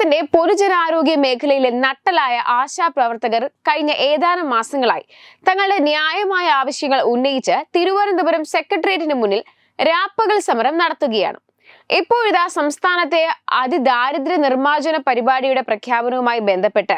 കേരളത്തിന്റെ പൊതുജനാരോഗ്യ മേഖലയിലെ നട്ടലായ ആശാപ്രവർത്തകർ കഴിഞ്ഞ ഏതാനും മാസങ്ങളായി തങ്ങളുടെ ന്യായമായ ആവശ്യങ്ങൾ ഉന്നയിച്ച് തിരുവനന്തപുരം സെക്രട്ടേറിയറ്റിന് മുന്നിൽ രാപ്പകൽ സമരം നടത്തുകയാണ്. ഇപ്പോഴിതാ സംസ്ഥാനത്തെ അതിദാരിദ്ര്യ നിർമ്മാർജന പരിപാടിയുടെ പ്രഖ്യാപനവുമായി ബന്ധപ്പെട്ട്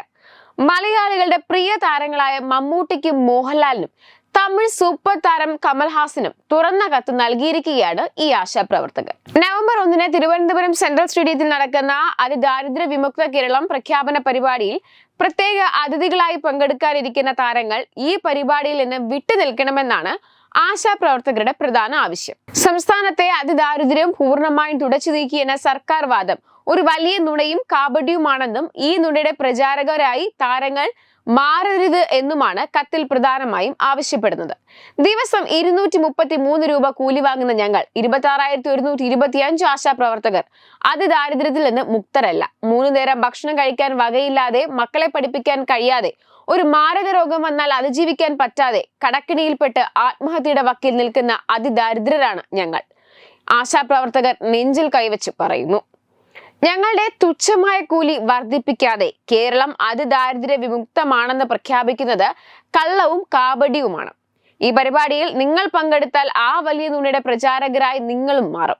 മലയാളികളുടെ പ്രിയ താരങ്ങളായ മമ്മൂട്ടിക്കും മോഹൻലാലിനും തമിഴ് സൂപ്പർ താരം കമൽഹാസനും തുറന്ന കത്ത് നൽകിയിരിക്കുകയാണ് ഈ ആശാപ്രവർത്തകർ നവംബർ ഒന്നിന് തിരുവനന്തപുരം സെൻട്രൽ സ്റ്റേഡിയത്തിൽ നടക്കുന്ന അതിദാരിദ്ര്യ വിമുക്ത കേരളം പ്രഖ്യാപന പരിപാടിയിൽ പ്രത്യേക അതിഥികളായി പങ്കെടുക്കാനിരിക്കുന്ന താരങ്ങൾ ഈ പരിപാടിയിൽ നിന്ന് വിട്ടുനിൽക്കണമെന്നാണ് ആശാപ്രവർത്തകരുടെ പ്രധാന ആവശ്യം. സംസ്ഥാനത്തെ അതിദാരിദ്ര്യം പൂർണമായും തുടച്ചു നീക്കിയെന്ന സർക്കാർ വാദം ഒരു വലിയ നുണയും കാബഡിയുമാണെന്നും ഈ നുണയുടെ പ്രചാരകരായി താരങ്ങൾ മാറരുത് എന്നുമാണ് കത്തിൽ പ്രധാനമായും ആവശ്യപ്പെടുന്നത്. ദിവസം ഇരുന്നൂറ്റി മുപ്പത്തി മൂന്ന് രൂപ കൂലി വാങ്ങുന്ന ഞങ്ങൾ ഇരുപത്തി ആറായിരത്തി ഒരുന്നൂറ്റി ഇരുപത്തി അഞ്ച് ആശാപ്രവർത്തകർ അതിദാരിദ്ര്യത്തിൽ നിന്ന് മുക്തരല്ല. മൂന്നു നേരം ഭക്ഷണം കഴിക്കാൻ വകയില്ലാതെ മക്കളെ പഠിപ്പിക്കാൻ കഴിയാതെ ഒരു മാരക രോഗം വന്നാൽ അതിജീവിക്കാൻ പറ്റാതെ കടക്കിണിയിൽപ്പെട്ട് ആത്മഹത്യയുടെ വക്കിൽ നിൽക്കുന്ന അതിദാരിദ്രരാണ് ഞങ്ങൾ. ആശാപ്രവർത്തകർ നെഞ്ചിൽ കൈവച്ച് പറയുന്നു. ഞങ്ങളുടെ തുച്ഛമായ കൂലി വർദ്ധിപ്പിക്കാതെ കേരളം അതിദാരിദ്ര്യ വിമുക്തമാണെന്ന് പ്രഖ്യാപിക്കുന്നത് കള്ളവും കാബഡിയുമാണ് ഈ പരിപാടിയിൽ നിങ്ങൾ പങ്കെടുത്താൽ ആ വലിയ നുണയുടെ പ്രചാരകരായി നിങ്ങളും മാറും.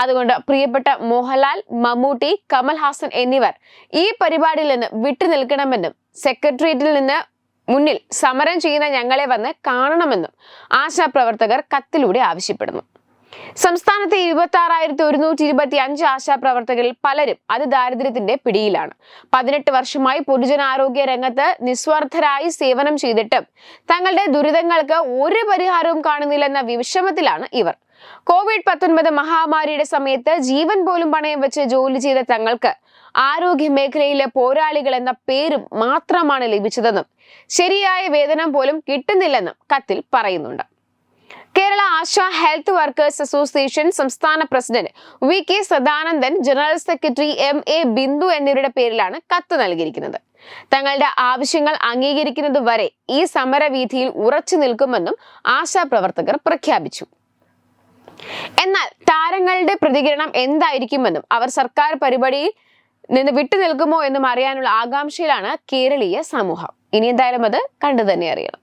അതുകൊണ്ട് പ്രിയപ്പെട്ട മോഹൻലാൽ മമ്മൂട്ടി കമൽഹാസൻ എന്നിവർ ഈ പരിപാടിയിൽ നിന്ന് വിട്ടു നിൽക്കണമെന്നും സെക്രട്ടേറിയറ്റിൽ നിന്ന് മുന്നിൽ സമരം ചെയ്യുന്ന ഞങ്ങളെ വന്ന് കാണണമെന്നും ആശാപ്രവർത്തകർ കത്തിലൂടെ ആവശ്യപ്പെടുന്നു. സംസ്ഥാനത്തെ ഇരുപത്തി ആറായിരത്തി ഒരുന്നൂറ്റി ഇരുപത്തി അഞ്ച് ആശാപ്രവർത്തകരിൽ പലരും അതിദാരിദ്ര്യത്തിന്റെ പിടിയിലാണ്. പതിനെട്ട് വർഷമായി പൊതുജനാരോഗ്യ രംഗത്ത് നിസ്വാർത്ഥരായി സേവനം ചെയ്തിട്ടും തങ്ങളുടെ ദുരിതങ്ങൾക്ക് ഒരു പരിഹാരവും കാണുന്നില്ലെന്ന വിഷമത്തിലാണ് ഇവർ. കോവിഡ് പത്തൊൻപത് മഹാമാരിയുടെ സമയത്ത് ജീവൻ പോലും പണയം വെച്ച് ജോലി ചെയ്ത തങ്ങൾക്ക് ആരോഗ്യ മേഖലയിലെ പോരാളികൾ എന്ന പേരും മാത്രമാണ് ലഭിച്ചതെന്നും ശരിയായ വേതനം പോലും കിട്ടുന്നില്ലെന്നും കത്തിൽ പറയുന്നുണ്ട്. Kerala ASHA health workers association സംസ്ഥാന president V K Sadanandan general secretary M A Bindu എന്നിവരുടെ പേരിലാണ് കത്ത് നൽകിയിരിക്കുന്നത്. തങ്ങളുടെ ആവശ്യങ്ങൾ അംഗീകരിക്കുന്നത് വരെ ഈ സമരവീഥിയിൽ ഉറച്ചു നിൽക്കുമെന്നും ആശാ പ്രവർത്തകർ പ്രഖ്യാപിച്ചു. എന്നാൽ താരങ്ങളുടെ പ്രതികരണം എന്തായിരിക്കുമെന്നും അവർ സർക്കാർ പരിപാടിയിൽ നിന്ന് വിട്ടുനിൽക്കുമോ എന്നും അറിയാനുള്ള ആകാംക്ഷയിലാണ് കേരളീയ സമൂഹം. ഇനി എന്തായാലും അത് കണ്ടു തന്നെ അറിയണം.